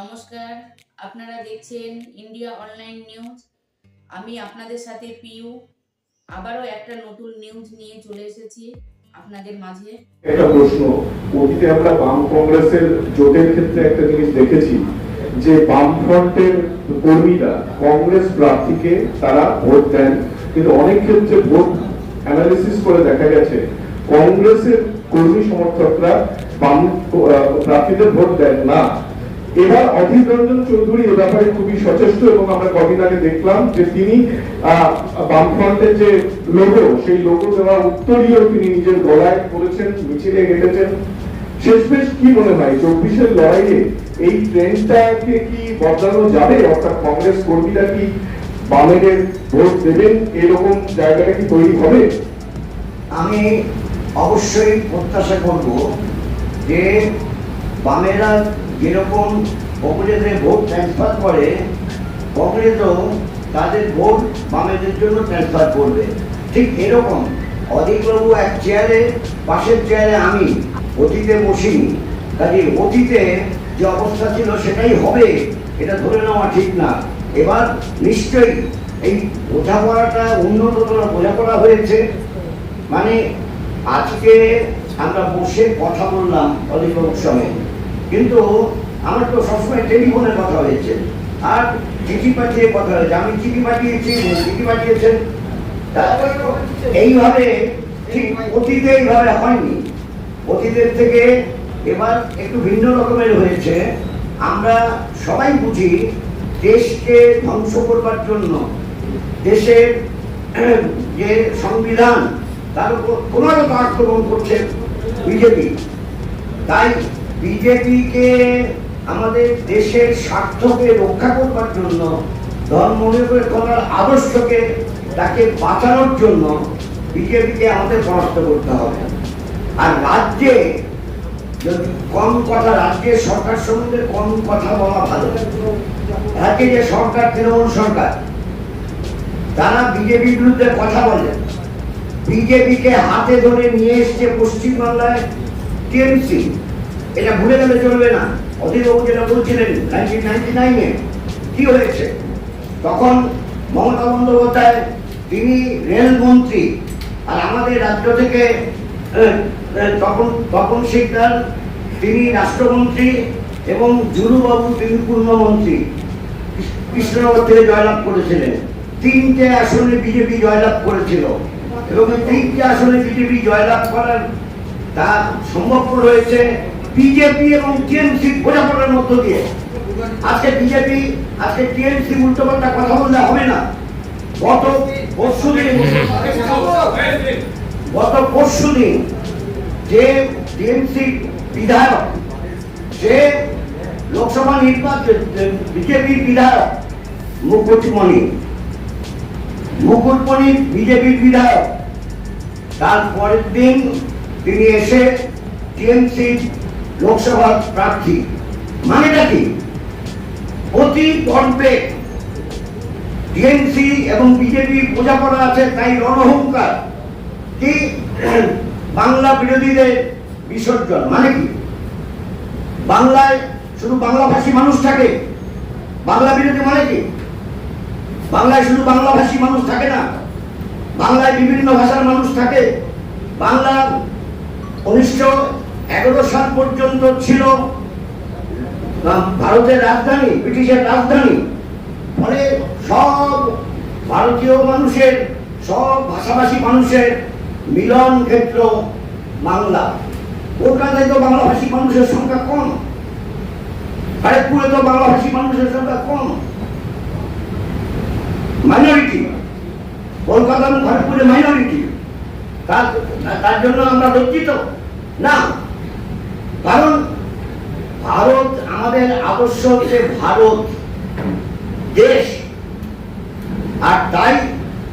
নমস্কার, আপনারা দেখছেন ইন্ডিয়া অনলাইন নিউজ। আমি আপনাদের সাথে পিউ। আবারও একটা নতুন নিউজ নিয়ে চলে এসেছি আপনাদের মাঝে। একটা প্রশ্ন, অতীতে আমরা বাম কংগ্রেসের জোটের ক্ষেত্রে একটা জিনিস দেখেছি, যে বাম ফ্রন্টের কর্মীরা কংগ্রেস প্রার্থীকে তারা ভোট দেন। কিন্তু অনেক ক্ষেত্রে ভোট অ্যানালিসিস করে দেখা গেছে, কংগ্রেসের কর্মী সমর্থকরা বাম প্রার্থীদের ভোট দেন না। এবার অধীর রঞ্জন চৌধুরী এ ব্যাপারে খুবই সচেষ্ট এবং আমরা কদিন আগে দেখলাম যে তিনি বামফ্রন্টের যে লোগো সেই লোগো দেওয়া উত্তরীয় তিনি নিজের গলায় করেছেন মিছিলে হেঁটেছেন। শেষমেশ কি মনে হয়, চব্বিশের লড়াইয়ে এই কি বদলানো যাবে? অর্থাৎ কংগ্রেস কর্মীরা কি বামেদের ভোট দেবেন? এরকম জায়গাটা কি তৈরি হবে? আমি অবশ্যই প্রত্যাশা করব যে বামেরা যেরকম কংগ্রেসে ভোট ট্রান্সফার করে, কংগ্রেসও তাদের ভোট বামেদের জন্য ট্রান্সফার করবে। ঠিক এরকম অধিকবাবু এক চেয়ারে পাশের চেয়ারে আমি, অতীতে বসিনি কাজে অতীতে যে অবস্থা ছিল সেটাই হবে, এটা ধরে নেওয়া ঠিক না। এবার নিশ্চয়ই এই বোঝাপড়াটা উন্নততর বোঝাপড়া হয়েছে। মানে আজকে আমরা বসে কথা বললাম অধিকাংশ সময় কিন্তু আমার তো সবসময় টেলিফোনে কথা হয়েছে। আর চিঠি পাঠিয়ে কথা হয়েছে। আমি চিঠি পাঠিয়েছি চিঠি পাঠিয়েছেন। এইভাবে ঠিক অতীতে এইভাবে হয়নি। অতীতের থেকে এবার একটু ভিন্ন রকমের হয়েছে। আমরা সবাই বুঝি দেশকে ধ্বংস করবার জন্য দেশের যে সংবিধান, তার উপর ক্রমাগত আক্রমণ করছে বিজেপি। তাই বিজেপিকে আমাদের দেশের স্বার্থকে রক্ষা করবার জন্য, ধর্ম ধর্মনিরপেক্ষতার আদর্শকে তাকে বাঁচানোর জন্য বিজেপিকে আমাদের পরাস্ত করতে হবে। আর রাজ্যে যদি কম কথা, রাজ্যের সরকার সম্বন্ধে কম কথা বলা ভালো রাজ্যে যে সরকার, তৃণমূল সরকার, তারা বিজেপির বিরুদ্ধে কথা বলে। বিজেপিকে হাতে ধরে নিয়ে এসছে পশ্চিমবাংলায় টিএমসি। এটা ভুলে গেলে চলবে না। অধীরবাবু যেটা বলছিলেন নাইনটিন নাইনটি নাইনে কি হয়েছে? তখন মমতা বন্দ্যোপাধ্যায় তিনি রেলমন্ত্রী আর আমাদের রাজ্য থেকে আহ, তপন শিকদার তিনি রাষ্ট্রমন্ত্রী এবং জুলুবাবু তিনি পূর্ণমন্ত্রী। কৃষ্ণনগর থেকে জয়লাভ করেছিলেন। তিনটে আসনে বিজেপি জয়লাভ করেছিল। এবং এই তিনটে আসনে বিজেপি জয়লাভ করার তা সম্ভবপর হয়েছে বিজেপি এবং টিএমসি বোঝাপড়ার মধ্য দিয়ে। আজকে বিজেপি, আজকে টিএমসি উল্টোপাল্টা কথা বললে হবে না। গত পরশু দিন, গত পরশু দিন যে টিএমসি বিধায়ক সে লোকসভা নির্বাচন বিজেপির বিধায়ক মুকুটমণি মুকুটমণি বিজেপির বিধায়ক তার পরের দিন তিনি এসে টিএমসি লোকসভা প্রার্থী। মানেটা কি? অতি গর্বে টিএমসি এবং বিজেপি বোঝাপড়া আছে, তাই রণহংকার কি বাংলা বিরোধীদের বিসর্জন? মানে কি? বাংলায় শুধু বাংলাভাষী মানুষ থাকে? বাংলা বিরোধী মানে কি? বাংলায় শুধু বাংলাভাষী মানুষ থাকে না? বাংলায় বিভিন্ন ভাষার মানুষ থাকে? বাংলা উনিশশো এগারো সাল পর্যন্ত ছিল ভারতের রাজধানী, ব্রিটিশের রাজধানী। ফলে সব ভারতীয় মানুষের, সব ভাষাভাষী মানুষের মিলন ক্ষেত্র বাংলা। কলকাতায় তো বাংলাভাষী মানুষের সংখ্যা কম। খড়গপুরে তো বাংলাভাষী মানুষের সংখ্যা কম। মাইনরিটি কলকাতা খড়গপুরে মাইনরিটি তার জন্য আমরা লজ্জিত। না কারণ ভারত আমাদের আদর্শ হচ্ছে ভারত দেশ। আর তাই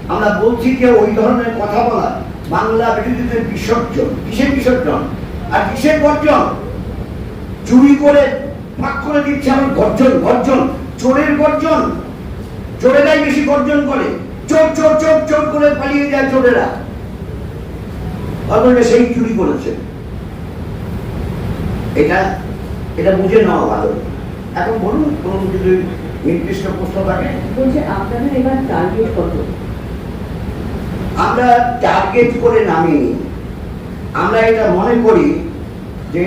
আমরা বলছি যে ওই ধরনের কথা বলা বাংলা বিরোধীদের বিসর্জন। কিসের বিসর্জন? আর কিসের গর্জন? চুরি করে ফাঁক করে দিচ্ছে আমার গর্জন গর্জন। চোরের গর্জন। চোরেরাই বেশি গর্জন করে। চোর চোর চোর চোর করে পালিয়ে যায় চোরেরা। সেই চুরি করেছে। এটা এটা বুঝে নেওয়া ভালো। এখন বলুন কোনো যদি নির্দিষ্ট প্রশ্ন থাকে? বলছে আপনাদের এবার টার্গেট কত? আমরা টার্গেট করে নামিনি। আমরা এটা মনে করি যে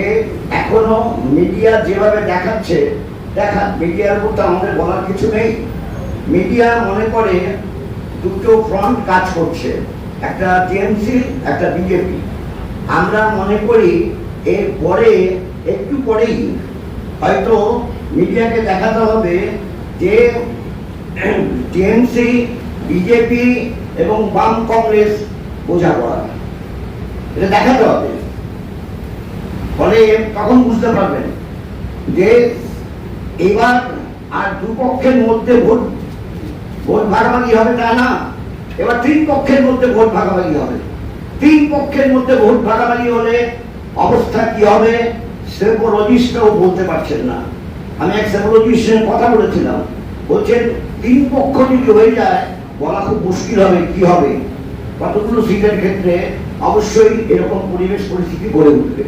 এখনও মিডিয়া যেভাবে দেখাচ্ছে দেখা মিডিয়ার মধ্যে আমাদের বলার কিছু নেই। মিডিয়া মনে করে দুটো ফ্রন্ট কাজ করছে একটা টিএমসি একটা বিজেপি আমরা মনে করি এর পরে একটু পরেই হয়তো মিডিয়াকে দেখাতে হবে যে টিএমসি, বিজেপি এবং বাম কংগ্রেস বোঝাপড়া এটা দেখাতে হবে। ফলে তখন বুঝতে পারবেন যে এবার আর দুপক্ষের মধ্যে ভোট ভোট ভাগাভাগি হবে তা না। এবার তিন পক্ষের মধ্যে ভোট ভাগাভাগি হবে। তিন পক্ষের মধ্যে ভোট ভাগাভাগি হলে অবস্থা কি হবে? সেপোলজিস্টও বলতে পারছেন না। আমি এক সেপোলজিস্টের কথা বলেছিলাম। বলছেন, তিন পক্ষ যদি হয়ে যায়, বলা খুব মুশকিল হবে, কি হবে? কতগুলো সিটের ক্ষেত্রে অবশ্যই এরকম পরিবেশ পরিস্থিতি গড়ে উঠবে।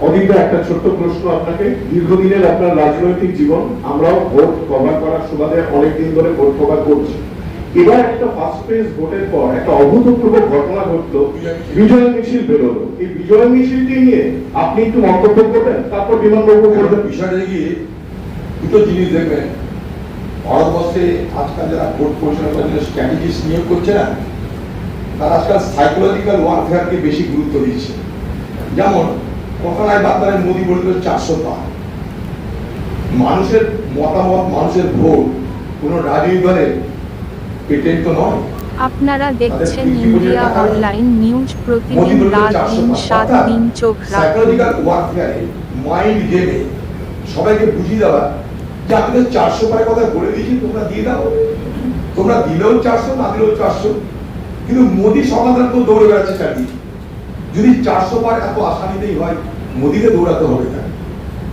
অদিতা একটা ছোট্ট প্রশ্ন আপনাকে, দীর্ঘদিনের আপনার রাজনৈতিক জীবন, আমরাও ভোট কভার করার সুবাদে অনেকদিন ধরে ভোট কভার করছি। এবার একটা ফার্স্ট ফেজ ভোটের পর একটা অভূতপূর্ব ঘটনা ঘটলো, বিজয় মিছিল বেরোলো। এই বিজয় মিছিলটি নিয়ে আপনি একটু মন্তব্য করবেন? তারপর বিমানবাবু করবেন। বিষয়টা গিয়ে দুটো জিনিস দেখবেন। ভারতবর্ষে আজকাল যারা ভোট পরিচালনা করার স্ট্র্যাটেজিস্ট নিয়োগ করছে না, তারা আজকাল সাইকোলজিক্যাল ওয়ারফেয়ারকে বেশি গুরুত্ব দিচ্ছে। যেমন কথায় বার্তায় মোদী বলছিল চারশো পার মানুষের মতামত, মানুষের ভোট কোনো রাজনৈতিক দলের পেটেন্ট তো নয়। আপনারা দেখছেন কি বুঝে ইন্ডিয়া অনলাইন নিউজ প্রতিদিন রাত দিন সাত দিন চোখ মাইন্ড গেমে সবাইকে বুঝিয়ে দেওয়া যে তো চারশো পারের কথা বলে দিয়েছি তোমরা দিয়ে দাও। তোমরা দিলেও চারশো না দিলেও চারশো। কিন্তু মোদী সমাধান তো দৌড়ে বেড়াচ্ছে চাকরি যদি চারশো পার এত আশা নিতেই হয় মোদীকে দৌড়াতে হবে না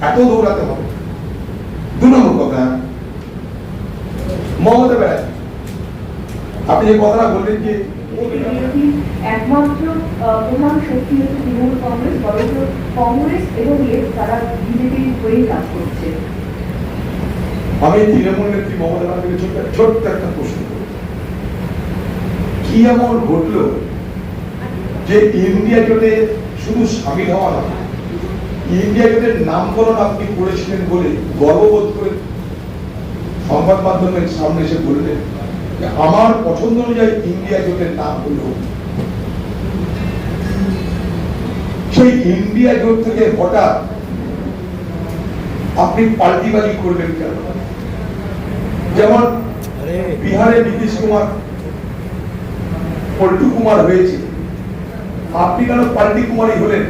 এত দৌড়াতে হবে। দু নম্বর কথা মমতা ব্যানার্জি। আপনি যে কথাটা বললেন যে একমাত্র প্রধান শক্তি হচ্ছে তৃণমূল কংগ্রেস বরঞ্চ কংগ্রেস এবং তারা বিজেপির হয়ে কাজ করছে। আমি তৃণমূল নেত্রী মমতা ব্যানার্জিকে ছোট্ট ছোট্ট একটা প্রশ্ন। কি এমন ঘটলো যে ইন্ডিয়া জোটে শুধু সামিল হওয়া না ইন্ডিয়া জোটের নামকরণ আপনি করেছিলেন বলে গর্ববোধ করে সংবাদ মাধ্যমের সামনে এসে বললেন? আমার পছন্দ অনুযায়ী ইন্ডিয়া জোটের নাম হলো। সেই ইন্ডিয়া জোট থেকে হঠাৎ আপনি পাল্টিবাজি করবেন কেন? যেমন বিহারে নীতিশ কুমার পল্টু কুমার হয়েছে। আপনি কেন পাল্টি কুমারই হলেন?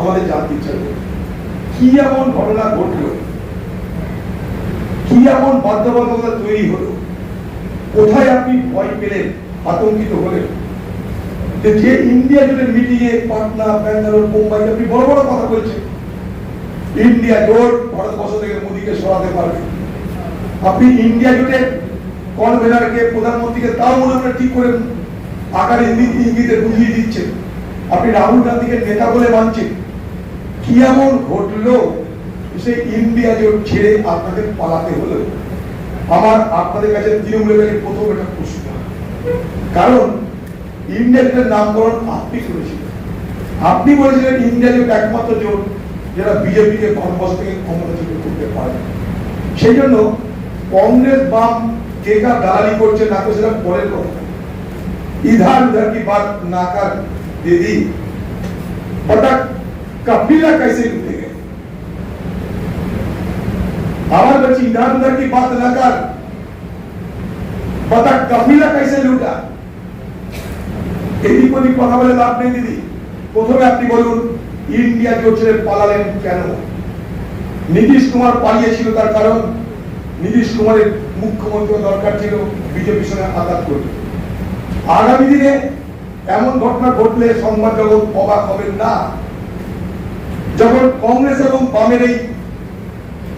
আমাদের জানতে ইচ্ছা কি এমন ঘটনা ঘটল? কি এমন বাধ্যবাধকতা তৈরি হলো? কোথায় আপনি ভয় পেলেন, আতঙ্কিত হলেন? যে ইন্ডিয়া জোটের মিটিং এ পাটনা, ব্যাঙ্গালোর মুম্বাই আপনি বড় বড় কথা বলছেন। ইন্ডিয়া ভারতবর্ষ থেকে মোদীকে সরাতে পারবে। আপনি ইন্ডিয়া কনভেনারকে, প্রধানমন্ত্রীকে তাও মনে ঠিক করে আকার ইঙ্গিত বুঝিয়ে দিচ্ছেন। আপনি রাহুল গান্ধীকে নেতা বলে মানছেন। কি এমন ঘটলো সেই ইন্ডিয়া জোট ছেড়ে আপনাদের পালাতে হলো? আমার আপনাদের কাছে তৃণমূলের কাছে প্রথম একটা প্রশ্ন কারণ ইন্ডিয়া জোটের নামকরণ আপনি করেছিলেন আপনি বলেছিলেন ইন্ডিয়া জোট একমাত্র জোট যারা বিজেপিকে ভারতবর্ষ থেকে ক্ষমতাচ্যুত করতে পারে সেই জন্য কংগ্রেস বাম কে কার দালালি করছে না করছে সেটা পরের কথা इधर उधर की बात ना कर दीदी बता कपिला कैसे लूटे गए हमारे बच्चे इधर उधर की बात ना कर बता कपिला कैसे लूटा এদিক ওদিক কথা বলে লাভ নেই দিদি প্রথমে আপনি বলুন ইন্ডিয়া জোট ছেড়ে পালালেন কেন নীতিশ কুমার পালিয়েছিল তার কারণ নীতিশ কুমারের মুখ্যমন্ত্রী হওয়া দরকার ছিল বিজেপির সঙ্গে আঘাত করতে আগামী দিনে এমন ঘটনা ঘটলে সংবাদ জগৎ অবাক হবেন না যখন কংগ্রেস এবং বামের এই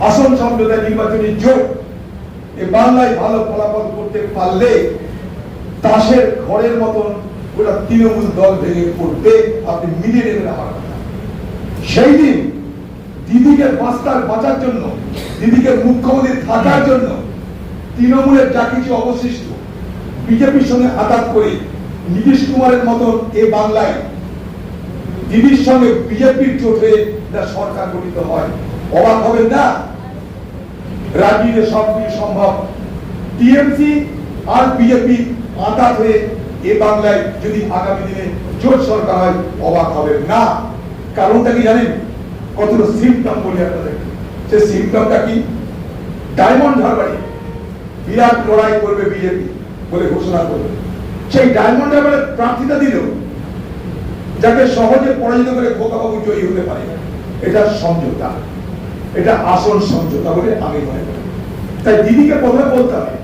আসন সমঝোতা নির্বাচনী জোট এ বাংলায় ভালো ফলাফল করতে পারলে তাসের ঘরের মতন গোটা তৃণমূল দল ভেঙে পড়বে, আপনি মিলিয়ে নেবেন আমার কথা। সেই দিন দিদিকে বাস্তার বাঁচার জন্য, দিদিকে মুখ্যমন্ত্রী থাকার জন্য তৃণমূলের যা কিছু অবশিষ্ট বিজেপির সঙ্গে আঘাত করে নীতিশ কুমারের মতন এ বাংলায় দিদির সঙ্গে বিজেপির একটা সরকার গঠিত হয়। অবাক হবেন না? রাজনীতিতে সব কিছু সম্ভব। টিএমসি আর বিজেপি আঘাত হয়ে এ বাংলায় যদি আগামী দিনে জোট সরকার হয়, অবাক হবে না। কারণটা কি জানেন? কতটা সিমটম বলি আপনাদের সে সিমটমটা কি? ডায়মন্ড হারবারে। বিরাট লড়াই করবে বিজেপি বলে ঘোষণা করবে। সেই ডায়মন্ড হারবারে প্রার্থীতা দিল, যাকে সহজে পরাজিত করে খোকাবাবু জয়ী হতে পারে। এটা সমঝোতা। এটা আসল সমঝোতা বলে আমি মনে করি। তাই দিদিকে প্রথমে বলতে হবে,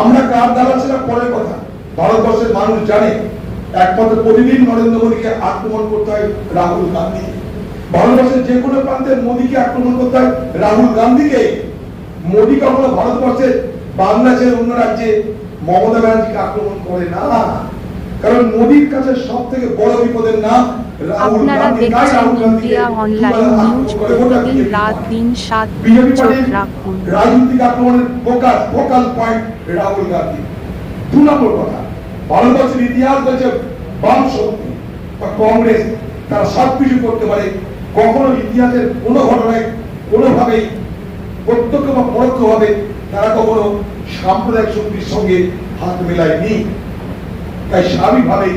আমরা কার দ্বারা সেটা পরের কথা। ভারতবর্ষের মানুষ জানে, একমাত্র প্রতিদিন নরেন্দ্র মোদীকে আক্রমণ করতে হয় রাহুল গান্ধী। ভারতবর্ষের যে কোনো প্রান্তে মোদীকে আক্রমণ করতে হয় রাহুল গান্ধীকে। মোদী কখনো ভারতবর্ষের বাংলাদেশের অন্য রাজ্যে মমতা ব্যানার্জিকে আক্রমণ করে না। কারণ মোদীর কাছে সব থেকে বড় বিপদের নাম আপনারা দেখছেন ইন্ডিয়া অনলাইন নিউজ প্রতিদিন রাত। দিন সাত বিজেপি চোখ রাখুন। রাজনৈতিক আক্রমণের focus focal point Rahul Gandhi. দু নম্বর কথা, ভারতবর্ষের ইতিহাস বলছে বাম শক্তি, বা কংগ্রেস। তারা সব কিছু করতে পারে। কখনো ইতিহাসের কোনো ঘটনায় কোনোভাবেই প্রত্যক্ষ বা পরোক্ষভাবে তারা কখনো সাম্প্রদায়িক শক্তির সঙ্গে হাত মেলায়নি। তাই স্বাভাবিকভাবেই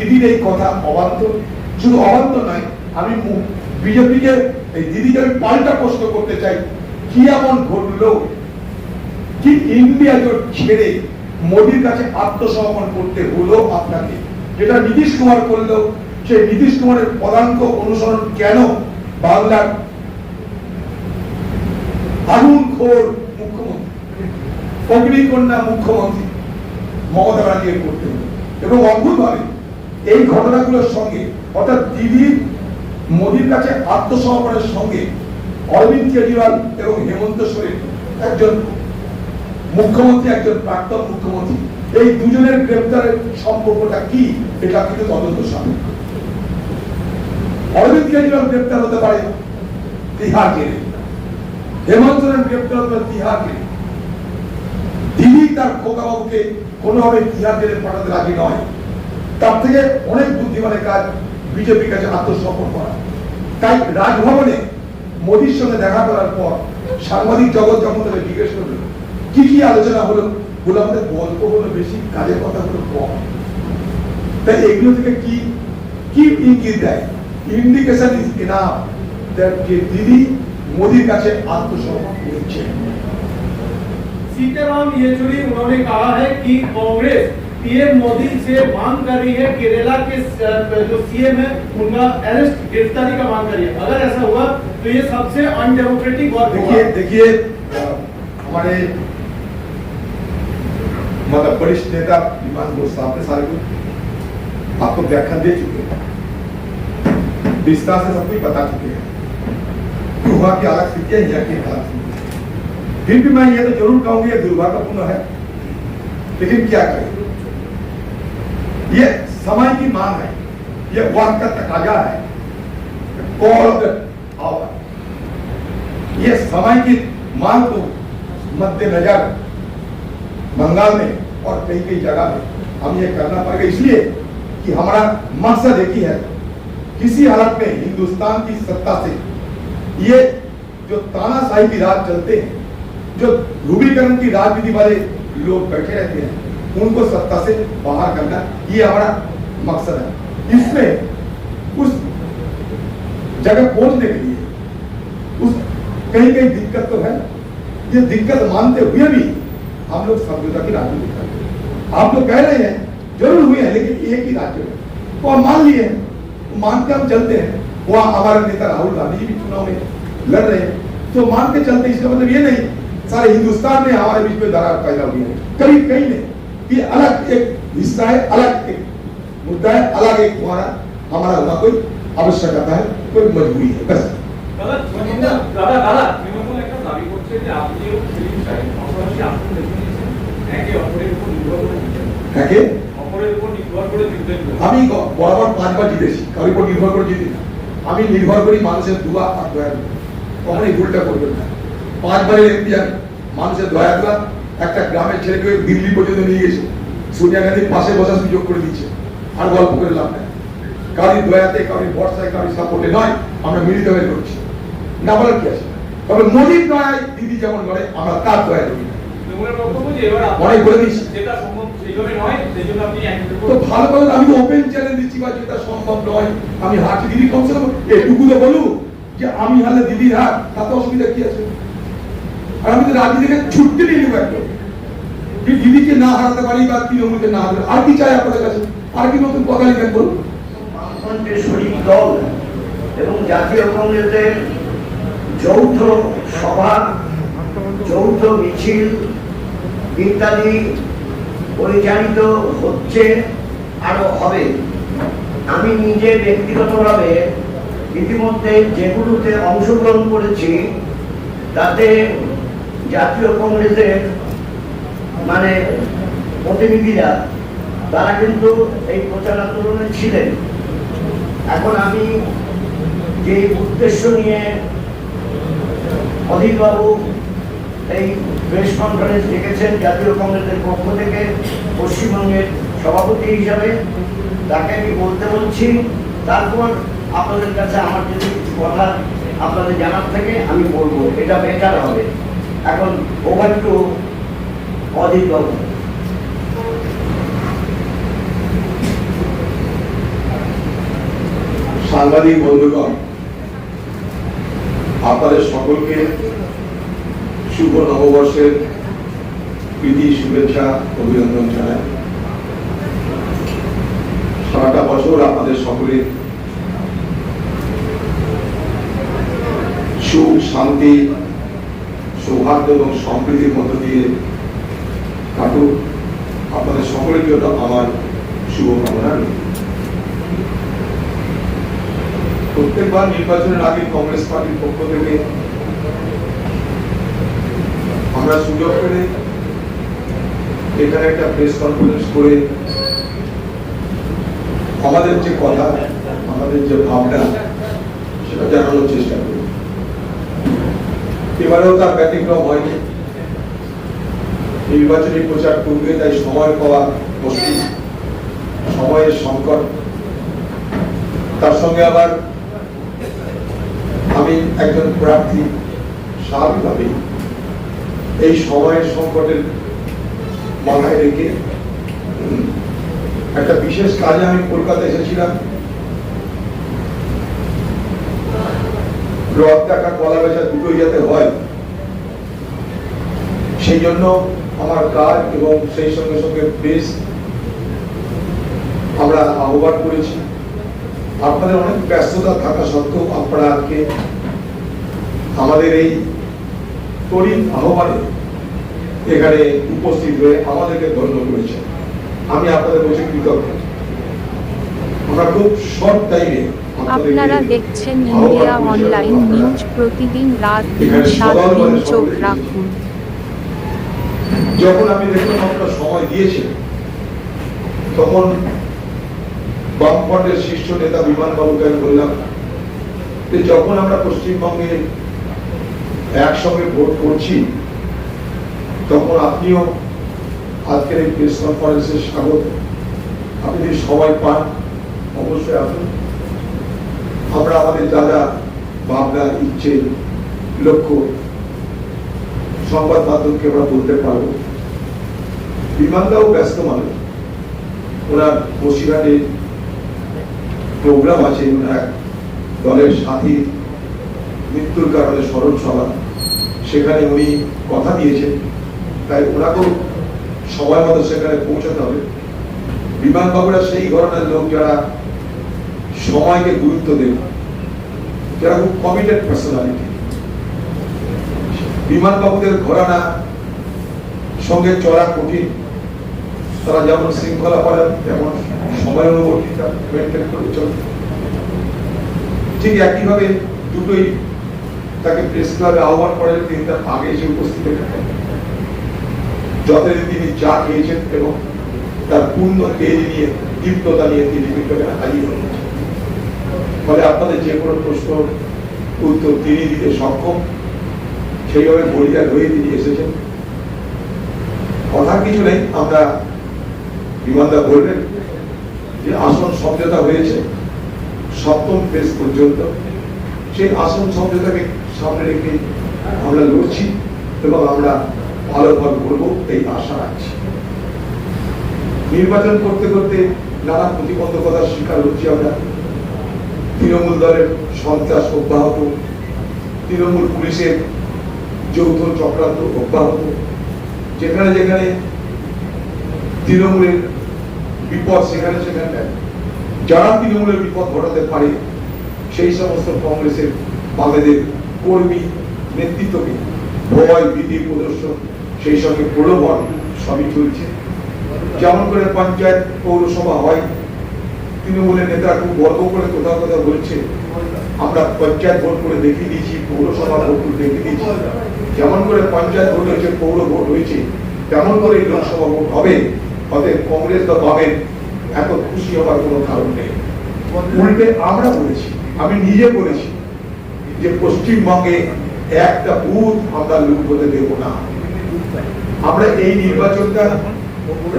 দিদির এই কথা অবান্ত শুধু অবান্ত নয়, আমি বিজেপিকে এই দিদিকে আমি পাল্টা প্রশ্ন করতে চাই, কি এমন ঘটলো? কি ইন্ডিয়া জোট ছেড়ে মোদির কাছে আত্মসমর্পণ করতে হলো আপনাকে? যেটা নীতিশ কুমার করল, সেই নীতিশ কুমারের পদাঙ্ক অনুসরণ কেন বাংলার আগুন খোর মুখ্যমন্ত্রী, অগ্নিকন্যা মুখ্যমন্ত্রী মমতা ব্যানার্জিকে করতে হলো? এবং অদ্ভুতভাবে এই ঘটনাগুলোর সঙ্গে, অর্থাৎ দিদির মোদির কাছে আত্মসমর্পণের সঙ্গে অরবিন্দ কেজরিওয়াল এবং হেমন্ত সোরেন একজন মুখ্যমন্ত্রী, একজন প্রাক্তন মুখ্যমন্ত্রী, এই দুজনের গ্রেপ্তারের সম্পর্কটা কি এটা কিন্তু তদন্ত সাপেক্ষ। অরবিন্দ কেজরিওয়াল গ্রেপ্তার হতে পারে তিহার জেলে। হেমন্ত সোরেন গ্রেপ্তার হতে পারে তিহার জেলে। দিদি তার খোকাবাবুকে কোনোভাবে তিহার জেলে পাঠাতে রাজি নয়। তার থেকে অনেক বুদ্ধিমানের কাজ বিজেপির কাছে আত্মসমর্পণ করা তাই রাজভবনে মোদির সঙ্গে দেখা করার পর সাংবাদিক জগৎ যখন তাকে জিজ্ঞেস করলো কি কি আলোচনা হলো বলে আমাদের গল্প হলো বেশি কাজের কথা হলো কম তাই এগুলো থেকে কি কি ইঙ্গিত দেয় ইন্ডিকেশন ইজ এনাফ দ্যাট যে দিদি মোদির কাছে আত্মসমর্পণ করেছে सीताराम येचुरी उन्होंने कहा है कि कांग्रेस पीएम मोदी से मांग कर रही है, केरला के जो सीएम है, उनका अरेस्ट गिरफ्तारी का मांग कर रही है। अगर ऐसा हुआ तो ये सबसे अनडेमोक्रेटिक और देखिए देखिए हमारे मतलब वरिष्ठ नेता विमान घोष साहब ने सारे को, आपको व्याख्या दे चुके हैं। विस्तार से सब कुछ बता चुके हैं। कि हुआ की अलग स्थितियाँ यहाँ की फिर भी मैं ये तो ज़रूर कहूँगी दुर्भाग्यपूर्ण है। लेकिन क्या करें? ये समय की मांग है। ये वक्त का तकाजा है। ये समय की मांग को मद्देनजर बंगाल में और कई कई जगह में हम ये करना पड़ेगा इसलिए कि हमारा मकसद एक ही है, किसी हालत में हिंदुस्तान की सत्ता से ये जो तानाशाही की राज चलते हैं, जो ध्रुवीकरण की राजनीति वाले लोग बैठे रहते हैं उनको सत्ता से बाहर करना, ये हमारा मकसद है। इसमें उस जगह पहुँचने के लिए उस कहीं कहीं दिक्कत तो है, ये दिक्कत मानते हुए भी हम लोग समझौता की राजनीति करते हैं। आप लोग कह रहे हैं, ज़रूर हुए हैं, लेकिन एक ही राज्य में। वो हम मान लिए वो मान के हम चलते हैं। वहाँ हमारे नेता राहुल गांधी जी भी चुनाव में लड़ रहे हैं। तो मान के चलते इसका मतलब ये नहीं, सारे हिंदुस्तान में हमारे बीच में दरार पैदा हुई है। कहीं कहीं नहीं। ये अलग एक हिस्सा है अलग एक मुद्दा है अलग एक हमारा हमारा होना कोई आवश्यकता है कोई मजबूरी है बस দাদা দাদা দাদা তৃণমূল একটা দাবি করছে যে আপনিও ফিলিম চাই পাশাপাশি আসন বেছে নিয়েছেন একে অপরের উপর নির্ভর করে জিতবেন হ্যাঁ অপরের উপর নির্ভর করে জিতবেন আমি গ- বরাবর পাঁচবার জিতেছি কারোর উপর নির্ভর করে জিতি না আমি নির্ভর করি মানুষের দোয়া আর দয়া কখনো এই ভুলটা করবেন না পাঁচবারের এমপি আমি মানুষের দয়া দোয়া একটা গ্রামের ছেলেকে দিল্লি পর্যন্ত নিয়ে গেছে। সোনিয়া গান্ধীর পাশে বসার সুযোগ করে দিচ্ছে আর গল্প করে লাভ নেই। কারোর দয়াতে কারোর বর্ষায় কারোর সাপোর্টে নয় আমরা মিলিত হয়ে করছি না বলার কি আছে? তবে মোদীর দয়ায় দিদি যেমন করে আমরা তার দয়ায় করি অনেক বলে দিয়েছি। তো ভালো আমি ওপেন চ্যালেঞ্জ দিচ্ছি বা যেটা সম্ভব নয় আমি হারছি দিদি কমসে কম এটুকু তো বলুন যে আমি হারলে দিদির হাত তাতে অসুবিধা কি আছে? আর আমি তো রাজনীতি থেকে ছুটতে নিয়ে নেব একদম দিদিকে না হারাতে পারি বা তৃণমূলকে না হারাতে আর কি চাই আপনাদের কাছে? আর কি নতুন কথা লিখেন বলুন? শরিক দল এবং জাতীয় কংগ্রেসের যৌথ সভা, যৌথ মিছিল, ইত্যাদি পরিচালিত হচ্ছে আরও হবে। আমি নিজে ব্যক্তিগতভাবে ইতিমধ্যে যেগুলোতে অংশগ্রহণ করেছি, তাতে জাতীয় কংগ্রেসের মানে প্রতিনিধিরা, তারা কিন্তু এই প্রচার আন্দোলনে ছিলেন। এখন আমি যে উদ্দেশ্য নিয়ে অধীরবাবু এই প্রেস কনফারেন্স ডেকেছেন জাতীয় কংগ্রেসের পক্ষ থেকে পশ্চিমবঙ্গের সভাপতি হিসাবে, তাকে আমি বলতে বলছি, তারপর আপনাদের কাছে আমার যদি কিছু কথা আপনাদের জানার থেকে, আমি বলব। এটা বেটার হবে। এখন ওভার টু অধীরবাবু সাংবাদিক বন্ধুগণ, আপনাদের সকলকে শুভ নববর্ষের প্রীতি, শুভেচ্ছা, অভিনন্দন জানাই। সারাটা বছর আপনাদের সকলে সুখ, শান্তি সৌহার্দ্য এবং সম্প্রীতির মধ্য দিয়ে কাটুক। আপনাদের সকলের জন্য আমার শুভকামনা প্রত্যেকবার নির্বাচনের আগে কংগ্রেস পার্টির পক্ষ থেকে আমরা সুযোগ পেলে এখানে একটা প্রেস কনফারেন্স করে আমাদের যে কথা, আমাদের যে ভাবনা, সেটা জানানোর চেষ্টা করি। এবারেও তার ব্যতিক্রম হয়নি। নির্বাচনী প্রচার করবে তাই সময় পাওয়া মুশকিল সময়ের সংকট। তার সঙ্গে আবার আমি একজন প্রার্থী স্বাভাবিকভাবে এই সময়ের সংকটের মাথায় রেখে একটা বিশেষ কাজে আমি কলকাতা এসেছিলাম। রথ দেখা কলা বেচা দুটোই যাতে হয় সেই জন্য আমার কাজ এবং সেই সঙ্গে সঙ্গে প্রেস আমরা আহ্বান করেছি। আপনাদের অনেক ব্যস্ততা থাকা সত্ত্বেও আপনারা আজকে আমাদের এই তরিন আহ্বানে এখানে উপস্থিত হয়ে আমাদেরকে ধন্য করেছেন। আমি আপনাদের বলছি কৃতজ্ঞ। আমরা খুব শর্ট টাইমে আপনারা দেখছেন ইন্ডিয়া অনলাইন নিউজ প্রতিদিন রাত তিন সাত দিন চোখ রাখুন। যখন আমি দেখলাম আপনারা সময় দিয়েছেন তখন বামফ্রন্টের শীর্ষ নেতা বিমান বাবুকে আমি বললাম যে যখন আমরা পশ্চিমবঙ্গে একসঙ্গে ভোট করছি, তখন আপনিও আজকের এই প্রেস কনফারেন্সে স্বাগত। আপনি যদি সময় পান, অবশ্যই আসুন। আমরা আমাদের যা ভাবনা, ইচ্ছে, লক্ষ্য, সংবাদ মাধ্যমকে আমরা বলতে পারব। বিমানদাও ব্যস্ত মানুষ ওনার বসিরহাটে প্রোগ্রাম আছে এক দলের সাথী মৃত্যুর কারণে স্মরণ সভা সেখানে উনি কথা দিয়েছেন, তাই ওনাকেও সময় মতো সেখানে পৌঁছাতে হবে। বিমানবাবুরা সেই ঘটনার লোক যারা সময়কে গুরুত্ব দেন যারা খুব কমিটেড পার্সোনালিটি সঙ্গে কঠিন। তারা যেমন শৃঙ্খলা পালন, তেমন মেনটেন করে ঠিক একইভাবে দুটোই তাকে প্রেস ক্লাবে আহ্বান করেন, তিনি তার আগে এসে উপস্থিত যতদিন তিনি চা খেয়েছেন এবং তার পূর্ণ তেজ নিয়ে দীপ্ততা নিয়ে তিনি হাজির হয়েছেন ফলে আপনাদের যে কোনো প্রশ্ন উত্তর তিনি দিতে সক্ষম। সেইভাবে বলিদান হয়ে তিনি এসেছেন। কথা কিছু নেই, আমরা বিমানদা বলবেন যে আসন সমঝোতা হয়েছে, সপ্তম ফেজ পর্যন্ত। সেই আসন সমঝোতাকে সামনে রেখে আমরা লড়ছি এবং আমরা ভালো ফল করব এই আশা রাখছি। নির্বাচন করতে করতে নানা প্রতিবন্ধকতার শিকার হচ্ছি আমরা। তৃণমূল দলের সন্ত্রাস অব্যাহত, তৃণমূল পুলিশের যৌথ চক্রান্ত অব্যাহত। যেখানে যেখানে তৃণমূলের বিপদ, সেখানে সেখানে যারা তৃণমূলের বিপদ ঘটাতে পারে, সেই সমস্ত কংগ্রেসের বামেদের কর্মী নেতৃত্বকে ভয়, ভীতি, প্রদর্শন, সেই সঙ্গে প্রলোভন সবই চলছে। যেমন করে পঞ্চায়েত পৌরসভা হয় তৃণমূলের নেতারা খুব গর্ব করে কোথাও কোথাও বলছে, আমরা পঞ্চায়েত ভোট করে দেখিয়ে দিয়েছি, পৌরসভা ভোট করে দেখিয়ে দিয়েছি। যেমন করে পঞ্চায়েত ভোট হয়েছে, পৌর ভোট হয়েছে, তেমন করে লোকসভা ভোট হবে, অতএব কংগ্রেস বা বামের এত খুশি হওয়ার কোনো কারণ নেই। উল্টে আমরা বলেছি, আমি নিজে বলেছি যে পশ্চিমবঙ্গে একটা বুথ আমরা লুট হতে দেব না। আমরা এই নির্বাচনটা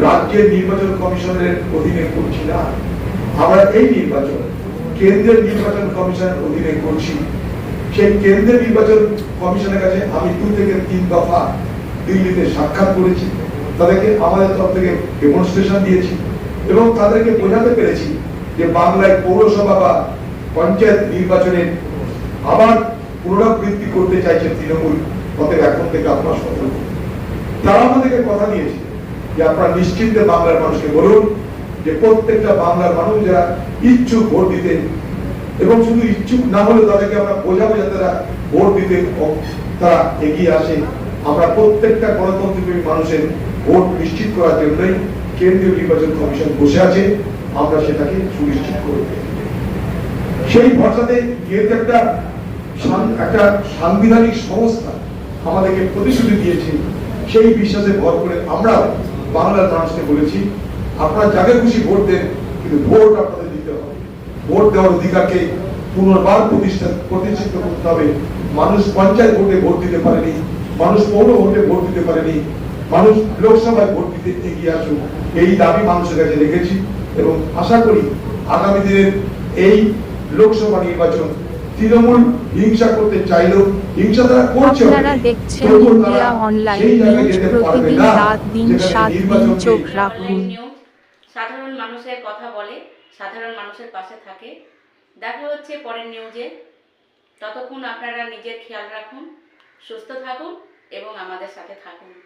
রাজ্যের নির্বাচন কমিশনের অধীনে করছি না। আমরা এই নির্বাচন কেন্দ্রের নির্বাচন কমিশনের অধীনে করছি। সেই কেন্দ্রের নির্বাচন কমিশনের কাছে আমি দু থেকে তিন দফা দিল্লিতে সাক্ষাৎ করেছি। তাদেরকে আমাদের তরফ থেকে ডেমনস্ট্রেশন দিয়েছি এবং তাদেরকে বোঝাতে পেরেছি যে বাংলায় পৌরসভা বা পঞ্চায়েত নির্বাচনের আবার পুনরাবৃত্তি করতে চাইছে তৃণমূল অতএব এখন থেকে আপনার সতর্ক। তারা আমাদেরকে কথা দিয়েছে যে আপনারা নিশ্চিন্তে বাংলার মানুষকে বলুন যে প্রত্যেকটা বাংলার মানুষ যারা ইচ্ছুক ভোট দিতে, এবং শুধু ইচ্ছুক না হলে তাদেরকে আমরা বোঝাবো যাতে তারা ভোট দিতে তারা এগিয়ে আসে। আমরা প্রত্যেকটা গণতন্ত্রপ্রেমী মানুষের ভোট নিশ্চিত করার জন্যই কেন্দ্রীয় নির্বাচন কমিশন বসে আছে। আমরা সেটাকে সুনিশ্চিত করব। সেই ভরসাতে যেহেতু একটা একটা সাংবিধানিক সংস্থা আমাদেরকে প্রতিশ্রুতি দিয়েছে, সেই বিশ্বাসে ভর করে আমরা বাংলার মানুষকে বলেছি আপনারা যাকে খুশি ভোট দেন কিন্তু ভোট আপনাদের দিতে হবে। ভোট দেওয়ার অধিকারকে পুনর্বার প্রতিষ্ঠা প্রতিষ্ঠিত করতে হবে। মানুষ পঞ্চায়েত ভোটে ভোট দিতে পারেনি মানুষ পৌর ভোটে ভোট দিতে পারেনি মানুষ লোকসভায় ভোট দিতে এগিয়ে আসুক এই দাবি মানুষের কাছে রেখেছি এবং আশা করি আগামী দিনের এই লোকসভা নির্বাচন তৃণমূল হিংসা করতে চাইলেও হিংসা তারা করছে আপনারা দেখছেন ইন্ডিয়া অনলাইন প্রতিদিন রাত দিন সাত দিন চোখ রাখুন। সাধারণ মানুষের কথা বলে, সাধারণ মানুষের পাশে থাকে। দেখা হচ্ছে পরের নিউজে ততক্ষণ আপনারা নিজের খেয়াল রাখুন, সুস্থ থাকুন এবং আমাদের সাথে থাকুন।